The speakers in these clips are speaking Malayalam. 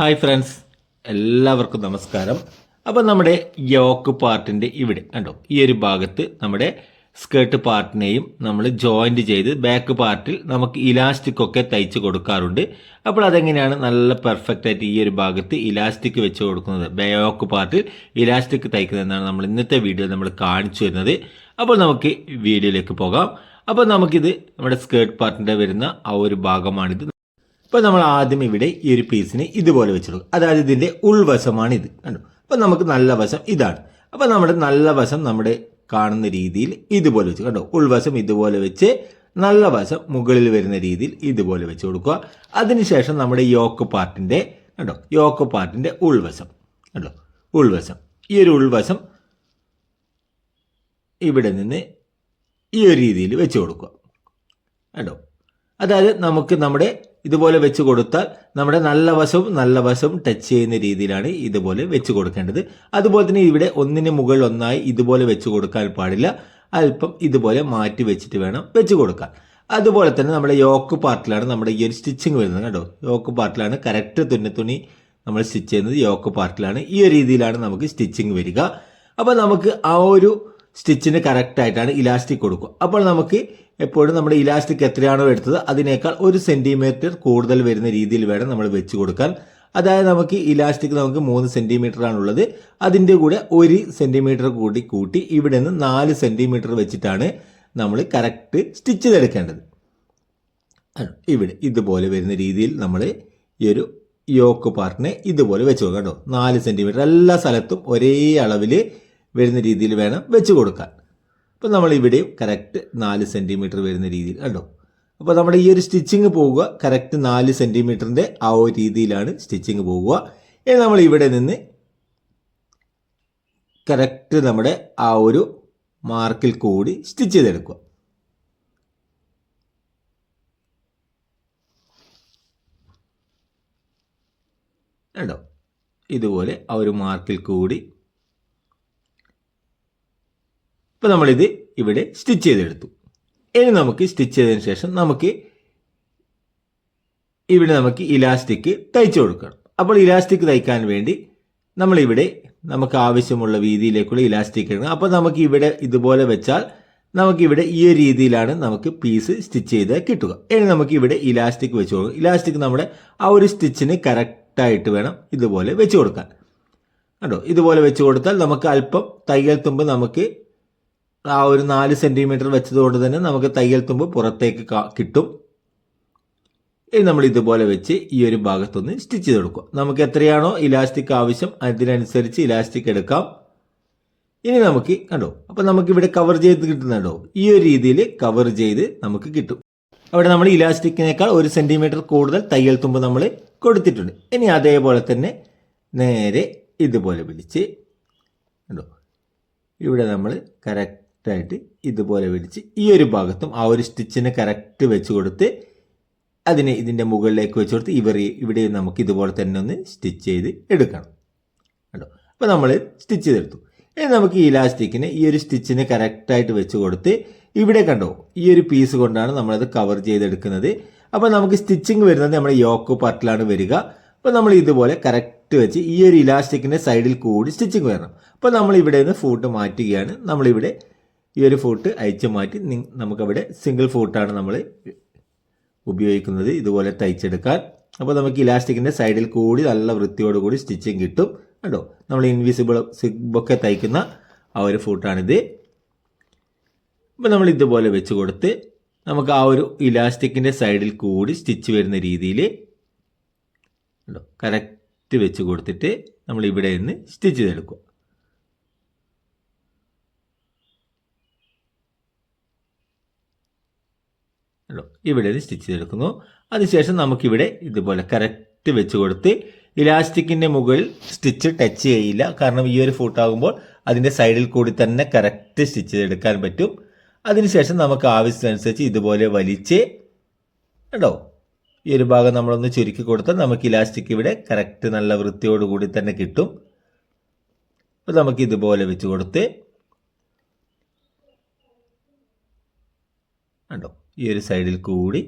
Hi friends. എല്ലാവർക്കും നമസ്കാരം. അപ്പം നമ്മുടെ യോക്ക് പാർട്ടിന്റെ ഇവിടെ കണ്ടോ? ഈ ഒരു ഭാഗത്ത് നമ്മുടെ സ്കേർട്ട് പാർട്ടിനെയും നമ്മൾ ജോയിന്റ് ചെയ്ത് ബാക്ക് പാർട്ടിൽ നമുക്ക് ഇലാസ്റ്റിക് ഒക്കെ തയ്ച്ച് കൊടുക്കാറുണ്ട്. അപ്പോൾ അതെങ്ങനെയാണ് നല്ല പെർഫെക്റ്റ് ആയിട്ട് ഈ ഒരു ഭാഗത്ത് ഇലാസ്റ്റിക് വെച്ച് കൊടുക്കുന്നത്? ബയോക്ക് പാർട്ടിൽ ഇലാസ്റ്റിക് തയ്ക്കുന്നതെന്നാണ് നമ്മൾ ഇന്നത്തെ വീഡിയോ നമ്മൾ കാണിച്ചു വരുന്നത് അപ്പോൾ നമുക്ക് വീഡിയോയിലേക്ക് പോകാം. അപ്പോൾ നമുക്കിത് നമ്മുടെ സ്കേർട്ട് പാർട്ടിന്റെ വരുന്ന ആ ഒരു ഭാഗമാണിത്. അപ്പോൾ നമ്മൾ ആദ്യം ഇവിടെ ഈ ഒരു പീസിനെ ഇതുപോലെ വെച്ചെടുക്കും അതായത് ഇതിന്റെ ഉൾവശമാണ് ഇത് കണ്ടു? അപ്പോൾ നമുക്ക് നല്ല വശം ഇതാണ്. അപ്പോൾ നമ്മുടെ നല്ല വശം നമ്മുടെ കാണുന്ന രീതിയിൽ ഇതുപോലെ വെച്ച് കണ്ടോ? ഉൾവശം ഇതുപോലെ വെച്ച് നല്ല വശം മുകളിൽ വരുന്ന രീതിയിൽ ഇതുപോലെ വെച്ച് കൊടുക്കുക. അതിനുശേഷം നമ്മുടെ യോക്ക് പാർട്ടിന്റെ കണ്ടോ? യോക്ക് പാർട്ടിന്റെ ഉൾവശം. കണ്ടോ? ഉൾവശം. ഈ ഒരു ഉൾവശം ഇവിടെ നിന്ന് ഈ ഒരു രീതിയിൽ വെച്ച് കൊടുക്കുക. കണ്ടോ? അതായത് നമുക്ക് നമ്മുടെ ഇതുപോലെ വെച്ച് കൊടുത്താൽ നമ്മുടെ നല്ല വശവും നല്ല വശവും ടച്ച് ചെയ്യുന്ന രീതിയിലാണ് ഇതുപോലെ വെച്ച് കൊടുക്കേണ്ടത്. അതുപോലെ തന്നെ ഇവിടെ ഒന്നിന് മുകളിൽ ഒന്നായി ഇതുപോലെ വെച്ച് കൊടുക്കാൻ പാടില്ല. അല്പം ഇതുപോലെ മാറ്റി വെച്ചിട്ട് വേണം വെച്ച് കൊടുക്കാൻ. അതുപോലെ തന്നെ നമ്മുടെ യോക്ക് പാർട്ടിലാണ് നമ്മുടെ ഈ ഒരു സ്റ്റിച്ചിങ് വരുന്നത് കേട്ടോ യോക്ക് പാർട്ടിലാണ് കറക്റ്റ് തുന്നി തുണി നമ്മൾ സ്റ്റിച്ച് ചെയ്യുന്നത്. യോക്ക് പാർട്ടിലാണ് ഈ രീതിയിലാണ് നമുക്ക് സ്റ്റിച്ചിങ് വരിക. അപ്പോൾ നമുക്ക് ആ ഒരു സ്റ്റിച്ചിന് കറക്റ്റായിട്ടാണ് ഇലാസ്റ്റിക് കൊടുക്കുക. അപ്പോൾ നമുക്ക് എപ്പോഴും നമ്മുടെ ഇലാസ്റ്റിക് എത്രയാണോ എടുത്തത് അതിനേക്കാൾ ഒരു സെന്റിമീറ്റർ കൂടുതൽ വരുന്ന രീതിയിൽ വേണം നമ്മൾ വെച്ച് കൊടുക്കാൻ. അതായത് നമുക്ക് ഇലാസ്റ്റിക് നമുക്ക് മൂന്ന് സെന്റിമീറ്റർ ആണുള്ളത്. അതിന്റെ കൂടെ ഒരു സെന്റിമീറ്റർ കൂടി കൂട്ടി ഇവിടെ നിന്ന് നാല് സെന്റിമീറ്റർ വെച്ചിട്ടാണ് നമ്മൾ കറക്റ്റ് സ്റ്റിച്ച് ചെയ്തെടുക്കേണ്ടത്. ഇവിടെ ഇതുപോലെ വരുന്ന രീതിയിൽ നമ്മൾ ഈ ഒരു യോക്ക് പാർട്ടിനെ ഇതുപോലെ വെച്ച് കൊടുക്കാം കേട്ടോ. നാല് സെന്റിമീറ്റർ എല്ലാ സ്ഥലത്തും ഒരേ അളവിൽ വരുന്ന രീതിയിൽ വേണം വെച്ച് കൊടുക്കാൻ. അപ്പോൾ നമ്മൾ ഇവിടെയും കറക്റ്റ് നാല് സെന്റിമീറ്റർ വരുന്ന രീതിയിൽ കണ്ടോ? അപ്പോൾ നമ്മുടെ ഈ ഒരു സ്റ്റിച്ചിങ് പോവുക കറക്റ്റ് നാല് സെന്റിമീറ്ററിന്റെ ആ ഒരു രീതിയിലാണ് സ്റ്റിച്ചിങ് പോവുക. ഇനി നമ്മൾ ഇവിടെ നിന്ന് കറക്റ്റ് നമ്മുടെ ആ ഒരു മാർക്കിൽ കൂടി സ്റ്റിച്ച് ചെയ്തെടുക്കുക. കണ്ടോ? ഇതുപോലെ ആ ഒരു മാർക്കിൽ കൂടി ഇപ്പോൾ നമ്മളിത് ഇവിടെ സ്റ്റിച്ച് ചെയ്തെടുത്തു. ഇനി നമുക്ക് സ്റ്റിച്ച് ചെയ്തതിന് ശേഷം നമുക്ക് ഇവിടെ നമുക്ക് ഇലാസ്റ്റിക് തയ്ച്ചു കൊടുക്കണം. അപ്പോൾ ഇലാസ്റ്റിക് തയ്ക്കാൻ വേണ്ടി നമ്മളിവിടെ നമുക്ക് ആവശ്യമുള്ള വീതിയിലേക്കുള്ള ഇലാസ്റ്റിക് എടുക്കണം. അപ്പോൾ നമുക്ക് ഇവിടെ ഇതുപോലെ വെച്ചാൽ നമുക്കിവിടെ ഈ ഒരു രീതിയിലാണ് നമുക്ക് പീസ് സ്റ്റിച്ച് ചെയ്ത് കിട്ടുക. ഇനി നമുക്ക് ഇവിടെ ഇലാസ്റ്റിക് വെച്ച് കൊടുക്കും. ഇലാസ്റ്റിക് നമ്മുടെ ആ ഒരു സ്റ്റിച്ചിന് കറക്റ്റായിട്ട് വേണം ഇതുപോലെ വെച്ച് കൊടുക്കാൻ. കണ്ടോ? ഇതുപോലെ വെച്ച് കൊടുത്താൽ നമുക്ക് അല്പം തയ്യൽ തുമ്പ് നമുക്ക് ആ ഒരു നാല് സെന്റിമീറ്റർ വെച്ചതുകൊണ്ട് തന്നെ നമുക്ക് തയ്യൽ തുമ്പ് പുറത്തേക്ക് കിട്ടും. ഇനി നമ്മൾ ഇതുപോലെ വെച്ച് ഈ ഒരു ഭാഗത്തൊന്ന് സ്റ്റിച്ച് ചെയ്ത് കൊടുക്കുക. നമുക്ക് എത്രയാണോ ഇലാസ്റ്റിക് ആവശ്യം അതിനനുസരിച്ച് ഇലാസ്റ്റിക് എടുക്കാം. ഇനി നമുക്ക് കണ്ടോ? അപ്പം നമുക്ക് ഇവിടെ കവർ ചെയ്ത് കിട്ടുന്നുണ്ടോ ഈ ഒരു രീതിയിൽ കവർ ചെയ്ത് നമുക്ക് കിട്ടും. അവിടെ നമ്മൾ ഇലാസ്റ്റിക്കിനേക്കാൾ ഒരു സെന്റിമീറ്റർ കൂടുതൽ തയ്യൽ തുമ്പ് നമ്മൾ കൊടുത്തിട്ടുണ്ട്. ഇനി അതേപോലെ തന്നെ നേരെ ഇതുപോലെ പിടിച്ച് കണ്ടോ? ഇവിടെ നമ്മൾ കറക്റ്റായിട്ട് ഇതുപോലെ പിടിച്ച് ഈ ഒരു ഭാഗത്തും ആ ഒരു സ്റ്റിച്ചിന് കറക്റ്റ് വെച്ച് കൊടുത്ത് അതിനെ ഇതിന്റെ മുകളിലേക്ക് വെച്ച് കൊടുത്ത് ഇവർ ഇവിടെ നമുക്ക് ഇതുപോലെ തന്നെ ഒന്ന് സ്റ്റിച്ച് ചെയ്ത് എടുക്കണം. കേട്ടോ അപ്പോൾ നമ്മൾ സ്റ്റിച്ച് ചെയ്തെടുത്തു. ഇനി നമുക്ക് ഈ ഇലാസ്റ്റിക്കിന് ഈ ഒരു സ്റ്റിച്ചിന് കറക്റ്റായിട്ട് വെച്ച് കൊടുത്ത് ഇവിടെ കണ്ടോ? ഈ ഒരു പീസ് കൊണ്ടാണ് നമ്മളത് കവർ ചെയ്തെടുക്കുന്നത്. അപ്പോൾ നമുക്ക് സ്റ്റിച്ചിങ് വരുന്നത് നമ്മുടെ യോക്ക് പാർട്ടിലാണ് വരിക. അപ്പോൾ നമ്മൾ ഇതുപോലെ കറക്റ്റ് വെച്ച് ഈ ഒരു ഇലാസ്റ്റിക്കിന്റെ സൈഡിൽ കൂടി സ്റ്റിച്ചിങ് വരണം. അപ്പോൾ നമ്മൾ ഇവിടെ നിന്ന് ഫൂട്ട് മാറ്റുകയാണ്. നമ്മളിവിടെ ഈ ഒരു ഫോട്ട് അയച്ചു മാറ്റി നമുക്കവിടെ സിംഗിൾ ഫോട്ടാണ് നമ്മൾ ഉപയോഗിക്കുന്നത്. ഇതുപോലെ തയ്ച്ചെടുക്കാൻ. അപ്പോൾ നമുക്ക് ഇലാസ്റ്റിക്കിന്റെ സൈഡിൽ കൂടി നല്ല വൃത്തിയോടുകൂടി സ്റ്റിച്ചിങ് കിട്ടും. കണ്ടോ? നമ്മൾ ഇൻവിസിബിൾ സിബൊക്കെ തയ്ക്കുന്ന ആ ഒരു ഫൂട്ടാണിത് അപ്പോൾ നമ്മൾ ഇതുപോലെ വെച്ച് കൊടുത്ത് നമുക്ക് ആ ഒരു ഇലാസ്റ്റിക്കിന്റെ സൈഡിൽ കൂടി സ്റ്റിച്ച് വരുന്ന രീതിയിൽ കണ്ടോ? കറക്റ്റ് വെച്ച് കൊടുത്തിട്ട് നമ്മൾ ഇവിടെ നിന്ന് സ്റ്റിച്ച് ചെയ്തെടുക്കുക. കണ്ടോ? ഇവിടെ സ്റ്റിച്ച് ചെയ്തെടുക്കുന്നു. അതിനുശേഷം നമുക്കിവിടെ ഇതുപോലെ കറക്റ്റ് വെച്ച് കൊടുത്ത് ഇലാസ്റ്റിക്കിന്റെ മുകളിൽ സ്റ്റിച്ച് ടച്ച് ചെയ്യില്ല. കാരണം ഈ ഒരു ഫൂട്ടാകുമ്പോൾ അതിന്റെ സൈഡിൽ കൂടി തന്നെ കറക്റ്റ് സ്റ്റിച്ച് ചെയ്തെടുക്കാൻ പറ്റും. അതിനുശേഷം നമുക്ക് ആവശ്യത്തിനനുസരിച്ച് ഇതുപോലെ വലിച്ച് കണ്ടോ? ഈ ഒരു ഭാഗം നമ്മളൊന്ന് ചുരുക്കി കൊടുത്താൽ നമുക്ക് ഇലാസ്റ്റിക് ഇവിടെ കറക്റ്റ് നല്ല വൃത്തിയോടുകൂടി തന്നെ കിട്ടും. അപ്പോൾ നമുക്ക് ഇതുപോലെ വെച്ച് കൊടുത്ത് കണ്ടോ? ഈ ഒരു സൈഡിൽ കൂടി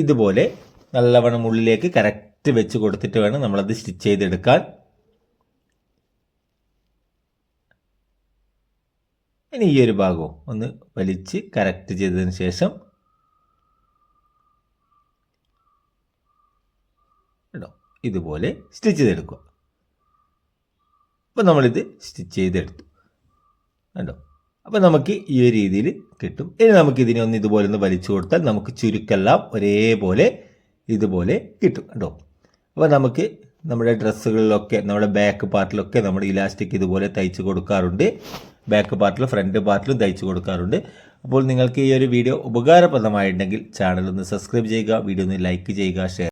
ഇതുപോലെ നല്ലവണ്ണം ഉള്ളിലേക്ക് കറക്റ്റ് വെച്ച് കൊടുത്തിട്ട് വേണം നമ്മളത് സ്റ്റിച്ച് ചെയ്തെടുക്കാൻ. ഇനി ഈ ഒരു ഭാഗവും ഒന്ന് വലിച്ച് കറക്റ്റ് ചെയ്തതിന് ശേഷം കേട്ടോ ഇതുപോലെ സ്റ്റിച്ച് ചെയ്തെടുക്കുക. അപ്പോൾ നമ്മളിത് സ്റ്റിച്ച് ചെയ്തെടുത്തു. കണ്ടോ? അപ്പോൾ നമുക്ക് ഈ ഒരു രീതിയിൽ കിട്ടും. ഇനി നമുക്ക് ഇതിനെ ഒന്ന് ഇതുപോലെ ഒന്ന് വലിച്ചു കൊടുത്താൽ നമുക്ക് ചുരുക്കെല്ലാം ഒരേപോലെ ഇതുപോലെ കിട്ടും. കേട്ടോ അപ്പോൾ നമുക്ക് നമ്മുടെ ഡ്രസ്സുകളിലൊക്കെ നമ്മുടെ ബാക്ക് പാർട്ടിലൊക്കെ നമ്മുടെ ഇലാസ്റ്റിക് ഇതുപോലെ തയ്ച്ച് കൊടുക്കാറുണ്ട്. ബാക്ക് പാർട്ടിലും ഫ്രണ്ട് പാർട്ടിലും തയ്ച്ച് കൊടുക്കാറുണ്ട്. അപ്പോൾ നിങ്ങൾക്ക് ഈ ഒരു വീഡിയോ ഉപകാരപ്രദമായിട്ടുണ്ടെങ്കിൽ ചാനൽ ഒന്ന് സബ്സ്ക്രൈബ് ചെയ്യുക വീഡിയോ ഒന്ന് ലൈക്ക് ചെയ്യുക ഷെയർ